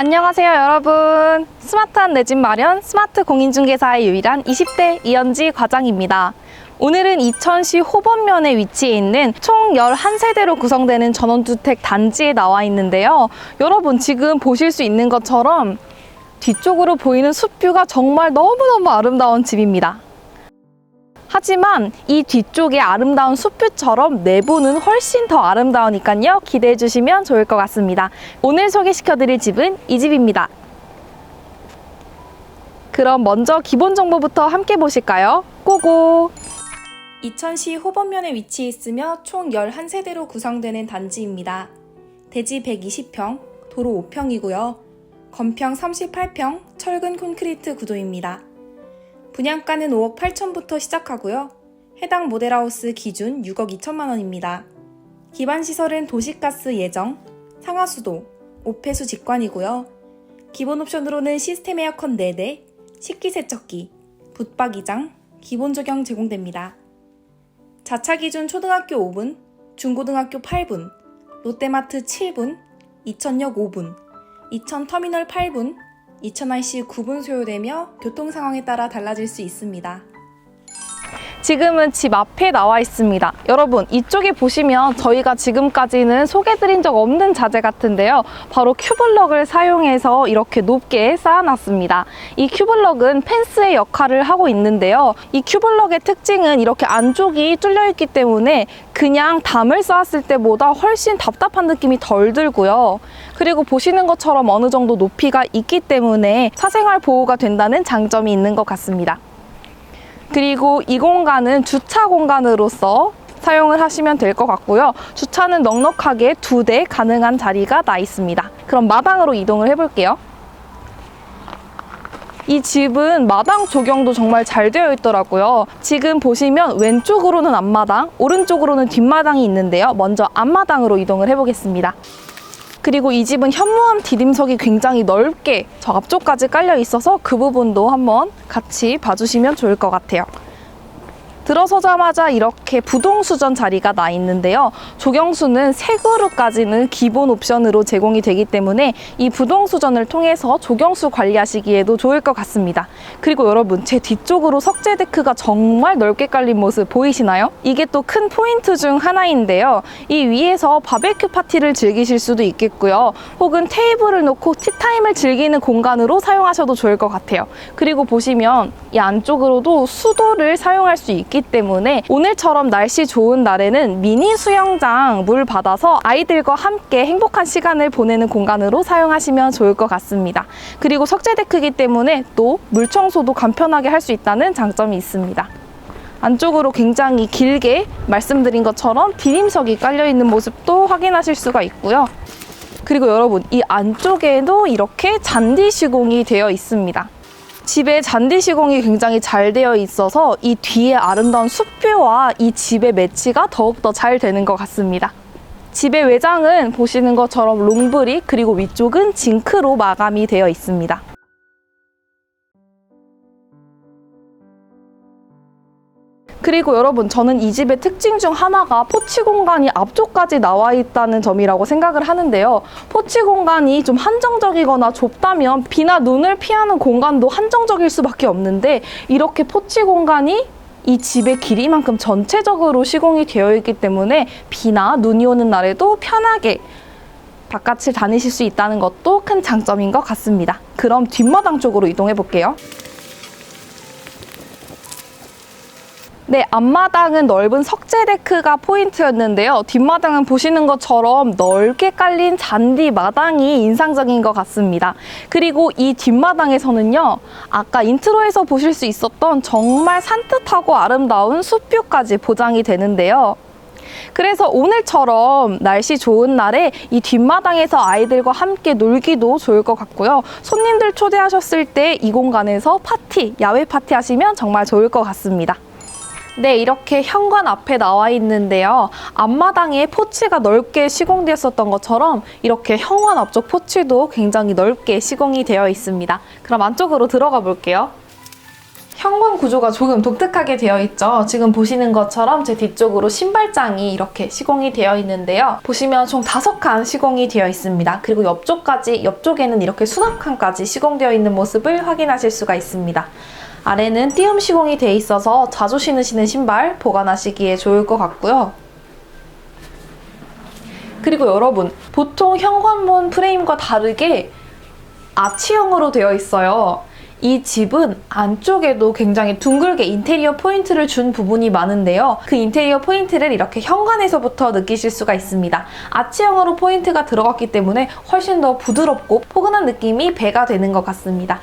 안녕하세요 여러분. 스마트한 내 집 마련 스마트 공인중개사의 유일한 20대 이현지 과장입니다. 오늘은 이천시 호범면에 위치해 있는 총 11세대로 구성되는 전원주택 단지에 나와 있는데요. 여러분 지금 보실 수 있는 것처럼 뒤쪽으로 보이는 숲뷰가 정말 너무너무 아름다운 집입니다 하지만 이 뒤쪽의 아름다운 숲뷰처럼 내부는 훨씬 더 아름다우니까요. 기대해 주시면 좋을 것 같습니다. 오늘 소개시켜 드릴 집은 이 집입니다. 그럼 먼저 기본 정보부터 함께 보실까요? 고고! 이천시 호범면에 위치해 있으며 총 11세대로 구성되는 단지입니다. 대지 120평, 도로 5평이고요. 건평 38평, 철근 콘크리트 구조입니다. 분양가는 5억 8천부터 시작하고요. 해당 모델하우스 기준 6억 2천만 원입니다. 기반 시설은 도시가스 예정, 상하수도, 오폐수 직관이고요. 기본 옵션으로는 시스템 에어컨 4대, 식기세척기, 붙박이장, 기본 조경 제공됩니다. 자차 기준 초등학교 5분, 중고등학교 8분, 롯데마트 7분, 이천역 5분, 이천 터미널 8분, 2000IC 9분 소요되며 교통 상황에 따라 달라질 수 있습니다. 지금은 집 앞에 나와 있습니다. 여러분, 이쪽에 보시면 저희가 지금까지는 소개드린 적 없는 자재 같은데요. 바로 큐블럭을 사용해서 이렇게 높게 쌓아놨습니다. 이 큐블럭은 펜스의 역할을 하고 있는데요. 이 큐블럭의 특징은 이렇게 안쪽이 뚫려 있기 때문에 그냥 담을 쌓았을 때보다 훨씬 답답한 느낌이 덜 들고요. 그리고 보시는 것처럼 어느 정도 높이가 있기 때문에 사생활 보호가 된다는 장점이 있는 것 같습니다. 그리고 이 공간은 주차 공간으로서 사용을 하시면 될 것 같고요. 주차는 넉넉하게 두 대 가능한 자리가 나 있습니다. 그럼 마당으로 이동을 해볼게요. 이 집은 마당 조경도 정말 잘 되어 있더라고요. 지금 보시면 왼쪽으로는 앞마당, 오른쪽으로는 뒷마당이 있는데요. 먼저 앞마당으로 이동을 해보겠습니다. 그리고 이 집은 현무암 디딤석이 굉장히 넓게 저 앞쪽까지 깔려 있어서 그 부분도 한번 같이 봐주시면 좋을 것 같아요. 들어서자마자 이렇게 부동수전 자리가 나 있는데요. 조경수는 세 그루까지는 기본 옵션으로 제공이 되기 때문에 이 부동수전을 통해서 조경수 관리하시기에도 좋을 것 같습니다. 그리고 여러분, 제 뒤쪽으로 석재 데크가 정말 넓게 깔린 모습 보이시나요? 이게 또 큰 포인트 중 하나인데요. 이 위에서 바베큐 파티를 즐기실 수도 있겠고요. 혹은 테이블을 놓고 티타임을 즐기는 공간으로 사용하셔도 좋을 것 같아요. 그리고 보시면 이 안쪽으로도 수도를 사용할 수 있기 때문에 오늘처럼 날씨 좋은 날에는 미니 수영장 물 받아서 아이들과 함께 행복한 시간을 보내는 공간으로 사용하시면 좋을 것 같습니다. 그리고 석재 데크이기 때문에 또 물 청소도 간편하게 할 수 있다는 장점이 있습니다. 안쪽으로 굉장히 길게 말씀드린 것처럼 디딤석이 깔려 있는 모습도 확인하실 수가 있고요. 그리고 여러분, 이 안쪽에도 이렇게 잔디 시공이 되어 있습니다. 집에 잔디 시공이 굉장히 잘 되어 있어서 이 뒤에 아름다운 숲뷰와 이 집의 매치가 더욱더 잘 되는 것 같습니다. 집의 외장은 보시는 것처럼 롱브릭 그리고 위쪽은 징크로 마감이 되어 있습니다. 그리고 여러분 저는 이 집의 특징 중 하나가 포치 공간이 앞쪽까지 나와 있다는 점이라고 생각을 하는데요. 포치 공간이 좀 한정적이거나 좁다면 비나 눈을 피하는 공간도 한정적일 수밖에 없는데 이렇게 포치 공간이 이 집의 길이만큼 전체적으로 시공이 되어 있기 때문에 비나 눈이 오는 날에도 편하게 바깥을 다니실 수 있다는 것도 큰 장점인 것 같습니다. 그럼 뒷마당 쪽으로 이동해 볼게요. 네, 앞마당은 넓은 석재 데크가 포인트였는데요. 뒷마당은 보시는 것처럼 넓게 깔린 잔디 마당이 인상적인 것 같습니다. 그리고 이 뒷마당에서는요, 아까 인트로에서 보실 수 있었던 정말 산뜻하고 아름다운 숲뷰까지 보장이 되는데요. 그래서 오늘처럼 날씨 좋은 날에 이 뒷마당에서 아이들과 함께 놀기도 좋을 것 같고요. 손님들 초대하셨을 때 이 공간에서 파티, 야외 파티 하시면 정말 좋을 것 같습니다. 네, 이렇게 현관 앞에 나와 있는데요. 앞마당에 포치가 넓게 시공되었었던 것처럼 이렇게 현관 앞쪽 포치도 굉장히 넓게 시공이 되어 있습니다. 그럼 안쪽으로 들어가 볼게요. 현관 구조가 조금 독특하게 되어 있죠. 지금 보시는 것처럼 제 뒤쪽으로 신발장이 이렇게 시공이 되어 있는데요. 보시면 총 다섯 칸 시공이 되어 있습니다. 그리고 옆쪽까지, 옆쪽에는 이렇게 수납칸까지 시공되어 있는 모습을 확인하실 수가 있습니다. 아래는 띄움 시공이 되어 있어서 자주 신으시는 신발 보관하시기에 좋을 것 같고요. 그리고 여러분, 보통 현관문 프레임과 다르게 아치형으로 되어 있어요. 이 집은 안쪽에도 굉장히 둥글게 인테리어 포인트를 준 부분이 많은데요. 그 인테리어 포인트를 이렇게 현관에서부터 느끼실 수가 있습니다. 아치형으로 포인트가 들어갔기 때문에 훨씬 더 부드럽고 포근한 느낌이 배가 되는 것 같습니다.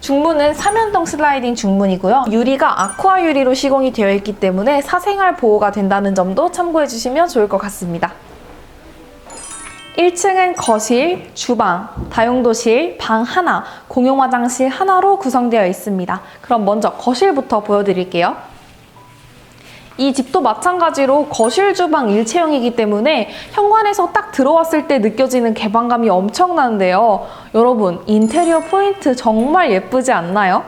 중문은 삼연동 슬라이딩 중문이고요. 유리가 아쿠아 유리로 시공이 되어 있기 때문에 사생활 보호가 된다는 점도 참고해 주시면 좋을 것 같습니다. 1층은 거실, 주방, 다용도실, 방 하나, 공용 화장실 하나로 구성되어 있습니다. 그럼 먼저 거실부터 보여드릴게요. 이 집도 마찬가지로 거실 주방 일체형이기 때문에 현관에서 딱 들어왔을 때 느껴지는 개방감이 엄청난데요. 여러분, 인테리어 포인트 정말 예쁘지 않나요?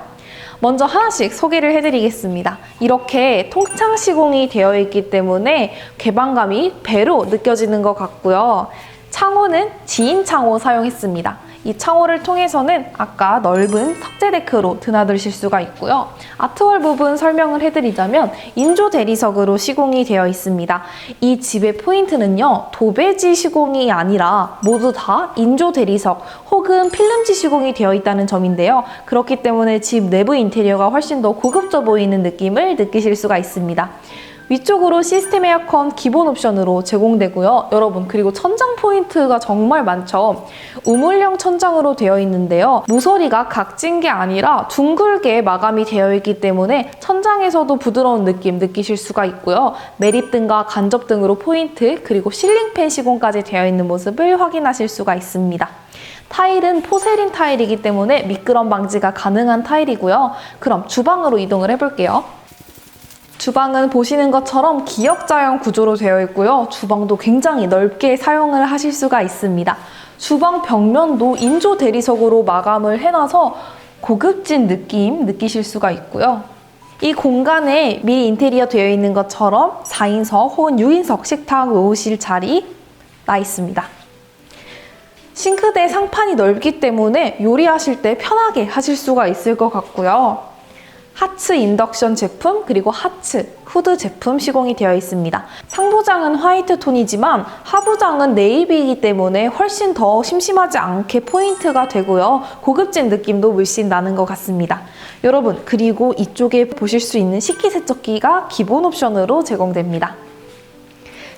먼저 하나씩 소개를 해드리겠습니다. 이렇게 통창 시공이 되어 있기 때문에 개방감이 배로 느껴지는 것 같고요. 창호는 지인 창호 사용했습니다. 이 창호를 통해서는 아까 넓은 석재 데크로 드나드실 수가 있고요. 아트월 부분 설명을 해드리자면 인조 대리석으로 시공이 되어 있습니다. 이 집의 포인트는요, 도배지 시공이 아니라 모두 다 인조 대리석 혹은 필름지 시공이 되어 있다는 점인데요. 그렇기 때문에 집 내부 인테리어가 훨씬 더 고급져 보이는 느낌을 느끼실 수가 있습니다. 위쪽으로 시스템 에어컨 기본 옵션으로 제공되고요. 여러분 그리고 천장 포인트가 정말 많죠. 우물형 천장으로 되어 있는데요. 모서리가 각진 게 아니라 둥글게 마감이 되어 있기 때문에 천장에서도 부드러운 느낌 느끼실 수가 있고요. 매립등과 간접등으로 포인트 그리고 실링팬 시공까지 되어 있는 모습을 확인하실 수가 있습니다. 타일은 포세린 타일이기 때문에 미끄럼 방지가 가능한 타일이고요. 그럼 주방으로 이동을 해볼게요. 주방은 보시는 것처럼 기역자형 구조로 되어 있고요. 주방도 굉장히 넓게 사용을 하실 수가 있습니다. 주방 벽면도 인조 대리석으로 마감을 해놔서 고급진 느낌 느끼실 수가 있고요. 이 공간에 미리 인테리어 되어 있는 것처럼 4인석 혹은 6인석 식탁 놓으실 자리 나 있습니다. 싱크대 상판이 넓기 때문에 요리하실 때 편하게 하실 수가 있을 것 같고요. 하츠 인덕션 제품 그리고 하츠 후드 제품 시공이 되어 있습니다. 상부장은 화이트 톤이지만 하부장은 네이비이기 때문에 훨씬 더 심심하지 않게 포인트가 되고요. 고급진 느낌도 물씬 나는 것 같습니다. 여러분 그리고 이쪽에 보실 수 있는 식기세척기가 기본 옵션으로 제공됩니다.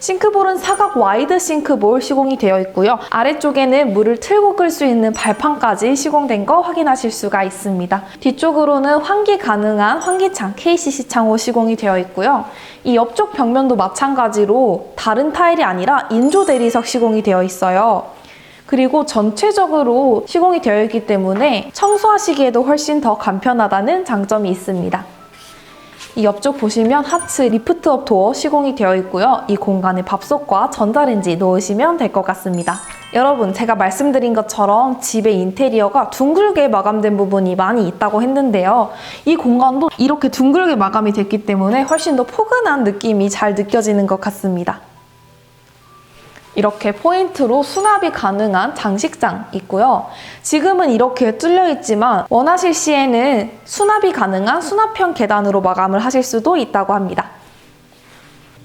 싱크볼은 사각 와이드 싱크볼 시공이 되어 있고요. 아래쪽에는 물을 틀고 끌 수 있는 발판까지 시공된 거 확인하실 수가 있습니다. 뒤쪽으로는 환기 가능한 환기창 KCC 창호 시공이 되어 있고요. 이 옆쪽 벽면도 마찬가지로 다른 타일이 아니라 인조 대리석 시공이 되어 있어요. 그리고 전체적으로 시공이 되어 있기 때문에 청소하시기에도 훨씬 더 간편하다는 장점이 있습니다. 이 옆쪽 보시면 하츠 리프트업 도어 시공이 되어 있고요. 이 공간에 밥솥과 전자레인지 놓으시면 될 것 같습니다. 여러분 제가 말씀드린 것처럼 집의 인테리어가 둥글게 마감된 부분이 많이 있다고 했는데요. 이 공간도 이렇게 둥글게 마감이 됐기 때문에 훨씬 더 포근한 느낌이 잘 느껴지는 것 같습니다. 이렇게 포인트로 수납이 가능한 장식장 있고요. 지금은 이렇게 뚫려 있지만 원하실 시에는 수납이 가능한 수납형 계단으로 마감을 하실 수도 있다고 합니다.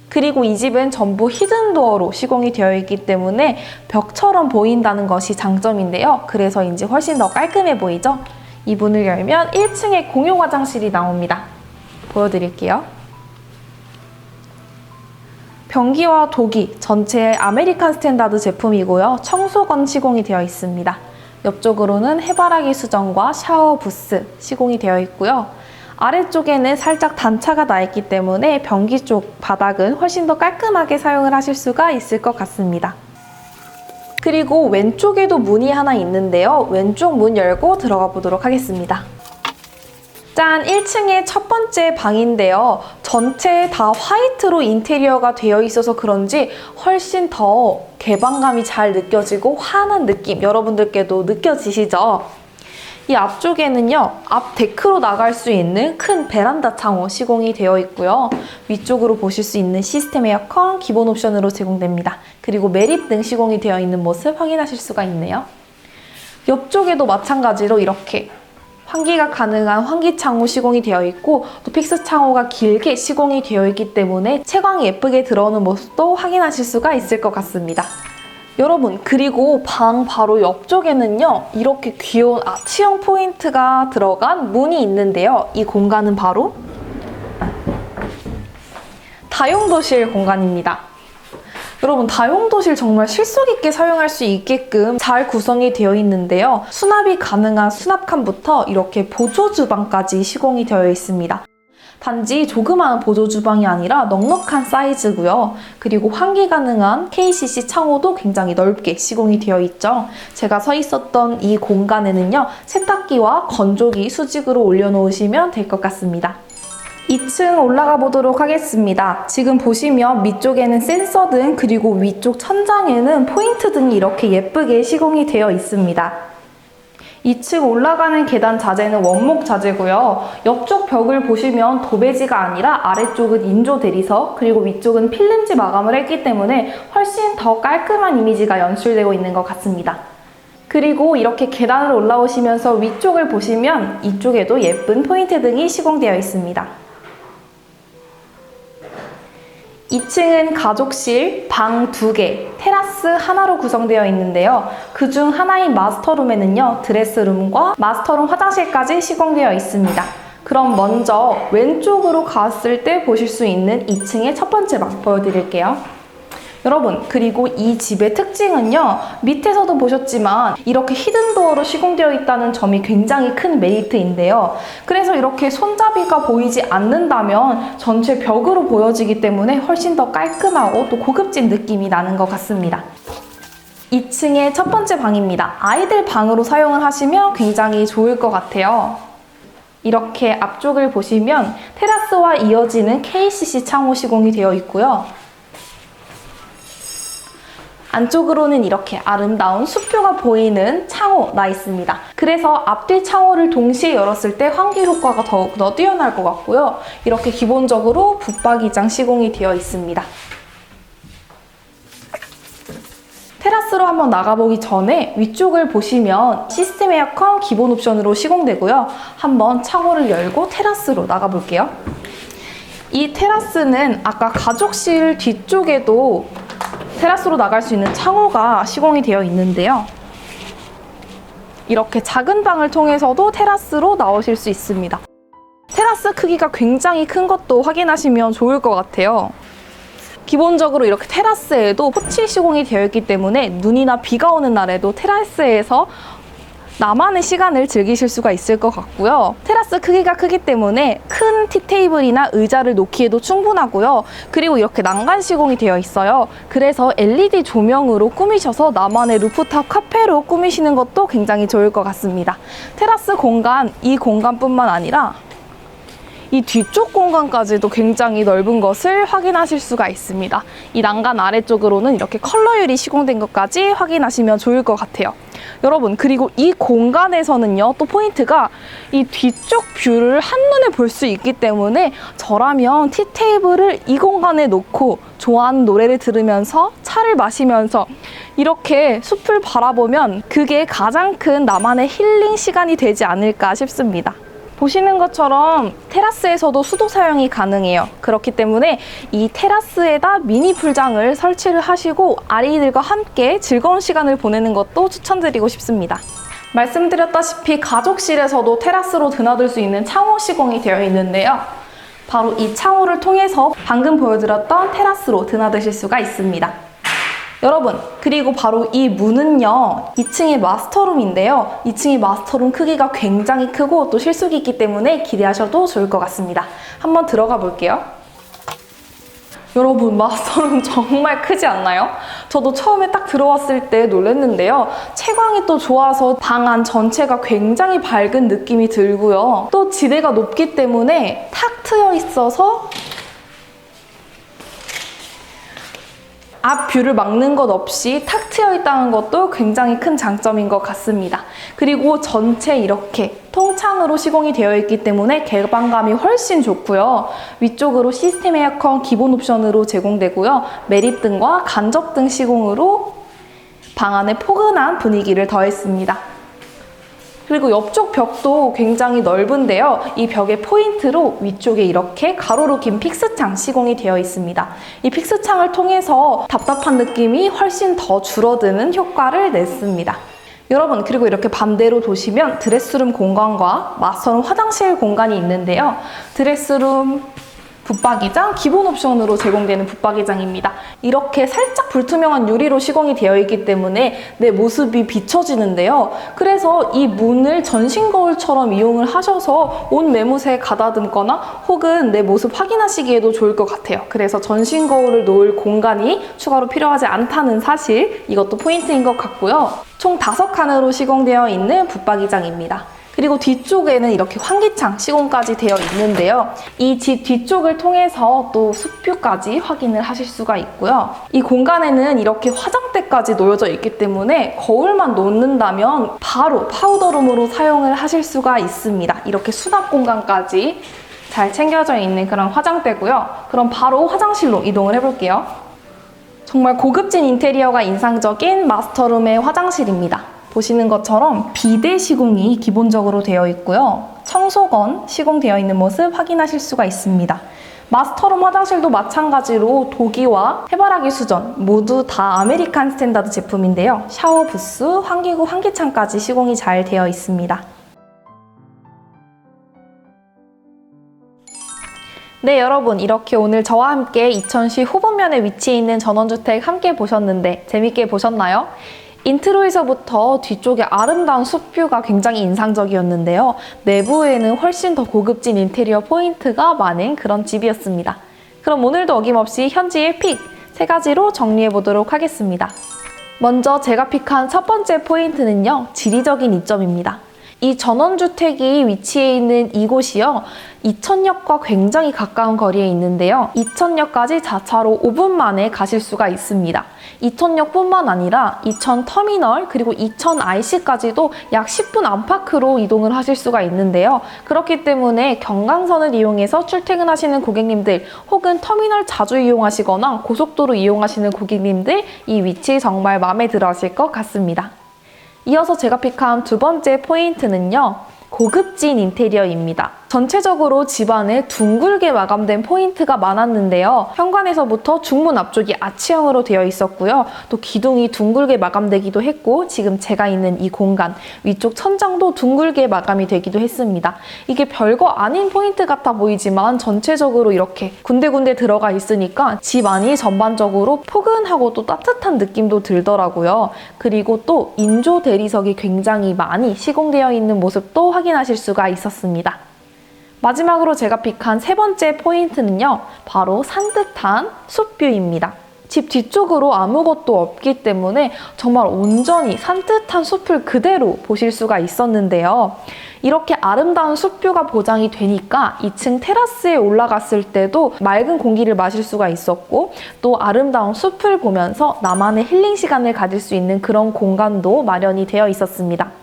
그리고 이 집은 전부 히든도어로 시공이 되어 있기 때문에 벽처럼 보인다는 것이 장점인데요. 그래서인지 훨씬 더 깔끔해 보이죠? 이 문을 열면 1층에 공용 화장실이 나옵니다. 보여드릴게요. 변기와 도기 전체 아메리칸 스탠다드 제품이고요. 청소건 시공이 되어 있습니다. 옆쪽으로는 해바라기 수정과 샤워 부스 시공이 되어 있고요. 아래쪽에는 살짝 단차가 나 있기 때문에 변기 쪽 바닥은 훨씬 더 깔끔하게 사용을 하실 수가 있을 것 같습니다. 그리고 왼쪽에도 문이 하나 있는데요. 왼쪽 문 열고 들어가 보도록 하겠습니다. 짠! 1층의 첫 번째 방인데요. 전체 다 화이트로 인테리어가 되어 있어서 그런지 훨씬 더 개방감이 잘 느껴지고 환한 느낌 여러분들께도 느껴지시죠? 이 앞쪽에는요, 앞 데크로 나갈 수 있는 큰 베란다 창호 시공이 되어 있고요. 위쪽으로 보실 수 있는 시스템 에어컨 기본 옵션으로 제공됩니다. 그리고 매립 등 시공이 되어 있는 모습 확인하실 수가 있네요. 옆쪽에도 마찬가지로 이렇게 환기가 가능한 환기 창호 시공이 되어 있고 또 픽스 창호가 길게 시공이 되어 있기 때문에 채광이 예쁘게 들어오는 모습도 확인하실 수가 있을 것 같습니다. 여러분 그리고 방 바로 옆쪽에는요 이렇게 귀여운 아치형 포인트가 들어간 문이 있는데요 이 공간은 바로 다용도실 공간입니다 여러분 다용도실 정말 실속 있게 사용할 수 있게끔 잘 구성이 되어 있는데요 수납이 가능한 수납칸부터 이렇게 보조 주방까지 시공이 되어 있습니다 단지 조그마한 보조 주방이 아니라 넉넉한 사이즈고요. 그리고 환기 가능한 KCC 창호도 굉장히 넓게 시공이 되어 있죠. 제가 서 있었던 이 공간에는요. 세탁기와 건조기 수직으로 올려놓으시면 될 것 같습니다. 2층 올라가 보도록 하겠습니다. 지금 보시면 밑쪽에는 센서 등 그리고 위쪽 천장에는 포인트 등이 이렇게 예쁘게 시공이 되어 있습니다. 2층 올라가는 계단 자재는 원목 자재고요. 옆쪽 벽을 보시면 도배지가 아니라 아래쪽은 인조 대리석 그리고 위쪽은 필름지 마감을 했기 때문에 훨씬 더 깔끔한 이미지가 연출되고 있는 것 같습니다. 그리고 이렇게 계단을 올라오시면서 위쪽을 보시면 이쪽에도 예쁜 포인트 등이 시공되어 있습니다. 2층은 가족실, 방 2개, 테라스 하나로 구성되어 있는데요. 그중 하나인 마스터룸에는요, 드레스룸과 마스터룸 화장실까지 시공되어 있습니다. 그럼 먼저 왼쪽으로 갔을 때 보실 수 있는 2층의 첫 번째 방 보여드릴게요. 여러분, 그리고 이 집의 특징은요, 밑에서도 보셨지만 이렇게 히든도어로 시공되어 있다는 점이 굉장히 큰 메리트인데요. 그래서 이렇게 손잡이가 보이지 않는다면 전체 벽으로 보여지기 때문에 훨씬 더 깔끔하고 또 고급진 느낌이 나는 것 같습니다. 2층의 첫 번째 방입니다. 아이들 방으로 사용을 하시면 굉장히 좋을 것 같아요. 이렇게 앞쪽을 보시면 테라스와 이어지는 KCC 창호 시공이 되어 있고요. 안쪽으로는 이렇게 아름다운 수표가 보이는 창호 나 있습니다. 그래서 앞뒤 창호를 동시에 열었을 때 환기 효과가 더욱더 뛰어날 것 같고요. 이렇게 기본적으로 붙박이장 시공이 되어 있습니다. 테라스로 한번 나가보기 전에 위쪽을 보시면 시스템 에어컨 기본 옵션으로 시공되고요. 한번 창호를 열고 테라스로 나가볼게요. 이 테라스는 아까 가족실 뒤쪽에도 테라스로 나갈 수 있는 창호가 시공이 되어 있는데요. 이렇게 작은 방을 통해서도 테라스로 나오실 수 있습니다. 테라스 크기가 굉장히 큰 것도 확인하시면 좋을 것 같아요. 기본적으로 이렇게 테라스에도 포치 시공이 되어 있기 때문에 눈이나 비가 오는 날에도 테라스에서 나만의 시간을 즐기실 수가 있을 것 같고요. 테라스 크기가 크기 때문에 큰 티테이블이나 의자를 놓기에도 충분하고요. 그리고 이렇게 난간 시공이 되어 있어요. 그래서 LED 조명으로 꾸미셔서 나만의 루프탑 카페로 꾸미시는 것도 굉장히 좋을 것 같습니다. 테라스 공간, 이 공간뿐만 아니라 이 뒤쪽 공간까지도 굉장히 넓은 것을 확인하실 수가 있습니다. 이 난간 아래쪽으로는 이렇게 컬러 유리 시공된 것까지 확인하시면 좋을 것 같아요. 여러분 그리고 이 공간에서는요 또 포인트가 이 뒤쪽 뷰를 한눈에 볼 수 있기 때문에 저라면 티테이블을 이 공간에 놓고 좋아하는 노래를 들으면서 차를 마시면서 이렇게 숲을 바라보면 그게 가장 큰 나만의 힐링 시간이 되지 않을까 싶습니다. 보시는 것처럼 테라스에서도 수도 사용이 가능해요. 그렇기 때문에 이 테라스에다 미니 풀장을 설치를 하시고 아이들과 함께 즐거운 시간을 보내는 것도 추천드리고 싶습니다. 말씀드렸다시피 가족실에서도 테라스로 드나들 수 있는 창호 시공이 되어 있는데요. 바로 이 창호를 통해서 방금 보여드렸던 테라스로 드나드실 수가 있습니다. 여러분, 그리고 바로 이 문은요, 2층의 마스터룸인데요. 2층의 마스터룸 크기가 굉장히 크고 또 실속이 있기 때문에 기대하셔도 좋을 것 같습니다. 한번 들어가 볼게요. 여러분, 마스터룸 정말 크지 않나요? 저도 처음에 딱 들어왔을 때 놀랐는데요. 채광이 또 좋아서 방 안 전체가 굉장히 밝은 느낌이 들고요. 또 지대가 높기 때문에 탁 트여 있어서 앞 뷰를 막는 것 없이 탁 트여 있다는 것도 굉장히 큰 장점인 것 같습니다. 그리고 전체 이렇게 통창으로 시공이 되어 있기 때문에 개방감이 훨씬 좋고요. 위쪽으로 시스템 에어컨 기본 옵션으로 제공되고요. 매립등과 간접등 시공으로 방 안에 포근한 분위기를 더했습니다. 그리고 옆쪽 벽도 굉장히 넓은데요. 이 벽의 포인트로 위쪽에 이렇게 가로로 긴 픽스창 시공이 되어 있습니다. 이 픽스창을 통해서 답답한 느낌이 훨씬 더 줄어드는 효과를 냈습니다. 여러분 그리고 이렇게 반대로 보시면 드레스룸 공간과 마스터룸 화장실 공간이 있는데요. 드레스룸 붙박이장 기본 옵션으로 제공되는 붙박이장입니다. 이렇게 살짝 불투명한 유리로 시공이 되어 있기 때문에 내 모습이 비춰지는데요. 그래서 이 문을 전신 거울처럼 이용을 하셔서 온 매무새에 가다듬거나 혹은 내 모습 확인하시기에도 좋을 것 같아요. 그래서 전신 거울을 놓을 공간이 추가로 필요하지 않다는 사실 이것도 포인트인 것 같고요. 총 다섯 칸으로 시공되어 있는 붙박이장입니다. 그리고 뒤쪽에는 이렇게 환기창 시공까지 되어 있는데요. 이 집 뒤쪽을 통해서 또 숲뷰까지 확인을 하실 수가 있고요. 이 공간에는 이렇게 화장대까지 놓여져 있기 때문에 거울만 놓는다면 바로 파우더룸으로 사용을 하실 수가 있습니다. 이렇게 수납 공간까지 잘 챙겨져 있는 그런 화장대고요. 그럼 바로 화장실로 이동을 해볼게요. 정말 고급진 인테리어가 인상적인 마스터룸의 화장실입니다. 보시는 것처럼 비대 시공이 기본적으로 되어 있고요. 청소건 시공되어 있는 모습 확인하실 수가 있습니다. 마스터룸 화장실도 마찬가지로 도기와 해바라기 수전 모두 다 아메리칸 스탠다드 제품인데요. 샤워 부스, 환기구, 환기창까지 시공이 잘 되어 있습니다. 네, 여러분. 이렇게 오늘 저와 함께 이천시 후보면에 위치해 있는 전원주택 함께 보셨는데 재밌게 보셨나요? 인트로에서부터 뒤쪽에 아름다운 숲뷰가 굉장히 인상적이었는데요. 내부에는 훨씬 더 고급진 인테리어 포인트가 많은 그런 집이었습니다. 그럼 오늘도 어김없이 현지의 픽 세 가지로 정리해 보도록 하겠습니다. 먼저 제가 픽한 첫 번째 포인트는요, 지리적인 이점입니다. 이 전원주택이 위치해 있는 이곳이요. 이천역과 굉장히 가까운 거리에 있는데요. 이천역까지 자차로 5분 만에 가실 수가 있습니다. 이천역뿐만 아니라 이천 터미널 그리고 이천 IC까지도 약 10분 안팎으로 이동을 하실 수가 있는데요. 그렇기 때문에 경강선을 이용해서 출퇴근하시는 고객님들 혹은 터미널 자주 이용하시거나 고속도로 이용하시는 고객님들 이 위치 정말 마음에 들어 하실 것 같습니다. 이어서 제가 픽한 두 번째 포인트는요. 고급진 인테리어입니다. 전체적으로 집안에 둥글게 마감된 포인트가 많았는데요. 현관에서부터 중문 앞쪽이 아치형으로 되어 있었고요. 또 기둥이 둥글게 마감되기도 했고 지금 제가 있는 이 공간 위쪽 천장도 둥글게 마감이 되기도 했습니다. 이게 별거 아닌 포인트 같아 보이지만 전체적으로 이렇게 군데군데 들어가 있으니까 집 안이 전반적으로 포근하고 또 따뜻한 느낌도 들더라고요. 그리고 또 인조 대리석이 굉장히 많이 시공되어 있는 모습도 확인하실 수가 있었습니다. 마지막으로 제가 픽한 세 번째 포인트는요. 바로 산뜻한 숲뷰입니다. 집 뒤쪽으로 아무것도 없기 때문에 정말 온전히 산뜻한 숲을 그대로 보실 수가 있었는데요. 이렇게 아름다운 숲뷰가 보장이 되니까 2층 테라스에 올라갔을 때도 맑은 공기를 마실 수가 있었고 또 아름다운 숲을 보면서 나만의 힐링 시간을 가질 수 있는 그런 공간도 마련이 되어 있었습니다.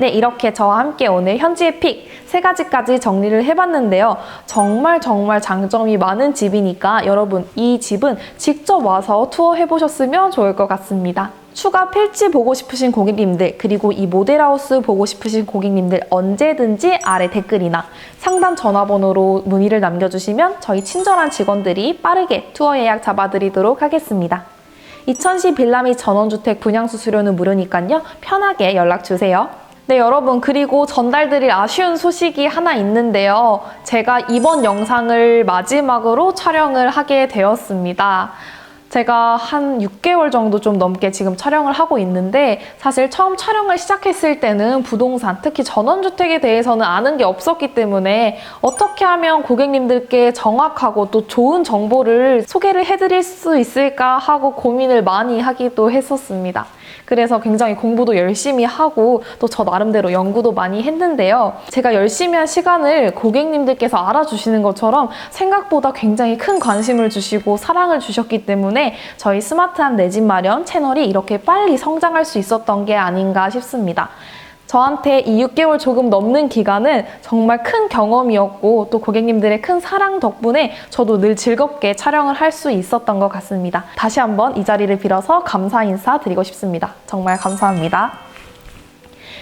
네, 이렇게 저와 함께 오늘 현지의 픽 세 가지까지 정리를 해봤는데요. 정말 정말 장점이 많은 집이니까 여러분 이 집은 직접 와서 투어 해보셨으면 좋을 것 같습니다. 추가 필지 보고 싶으신 고객님들 그리고 이 모델하우스 보고 싶으신 고객님들 언제든지 아래 댓글이나 상담 전화번호로 문의를 남겨주시면 저희 친절한 직원들이 빠르게 투어 예약 잡아드리도록 하겠습니다. 이천시 빌라미 전원주택 분양수 수료는 무료니까요. 편하게 연락주세요. 네, 여러분. 그리고 전달드릴 아쉬운 소식이 하나 있는데요. 제가 이번 영상을 마지막으로 촬영을 하게 되었습니다. 제가 한 6개월 정도 좀 넘게 지금 촬영을 하고 있는데 사실 처음 촬영을 시작했을 때는 부동산, 특히 전원주택에 대해서는 아는 게 없었기 때문에 어떻게 하면 고객님들께 정확하고 또 좋은 정보를 소개를 해드릴 수 있을까 하고 고민을 많이 하기도 했었습니다. 그래서 굉장히 공부도 열심히 하고 또 저 나름대로 연구도 많이 했는데요. 제가 열심히 한 시간을 고객님들께서 알아주시는 것처럼 생각보다 굉장히 큰 관심을 주시고 사랑을 주셨기 때문에 저희 스마트한 내 집 마련 채널이 이렇게 빨리 성장할 수 있었던 게 아닌가 싶습니다. 저한테 이 6개월 조금 넘는 기간은 정말 큰 경험이었고 또 고객님들의 큰 사랑 덕분에 저도 늘 즐겁게 촬영을 할 수 있었던 것 같습니다. 다시 한번 이 자리를 빌어서 감사 인사 드리고 싶습니다. 정말 감사합니다.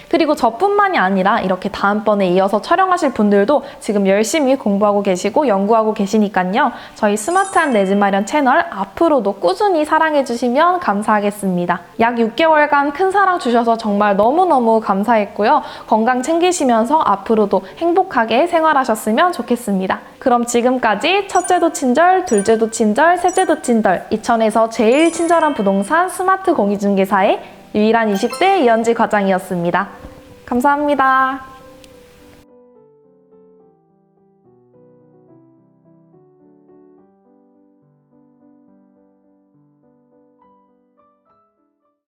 그리고 저뿐만이 아니라 이렇게 다음번에 이어서 촬영하실 분들도 지금 열심히 공부하고 계시고 연구하고 계시니까요. 저희 스마트한 내 집 마련 채널 앞으로도 꾸준히 사랑해주시면 감사하겠습니다. 약 6개월간 큰 사랑 주셔서 정말 너무너무 감사했고요. 건강 챙기시면서 앞으로도 행복하게 생활하셨으면 좋겠습니다. 그럼 지금까지 첫째도 친절, 둘째도 친절, 셋째도 친절, 이천에서 제일 친절한 부동산 스마트 공인중개사의 유일한 20대 이현지 과장이었습니다. 감사합니다.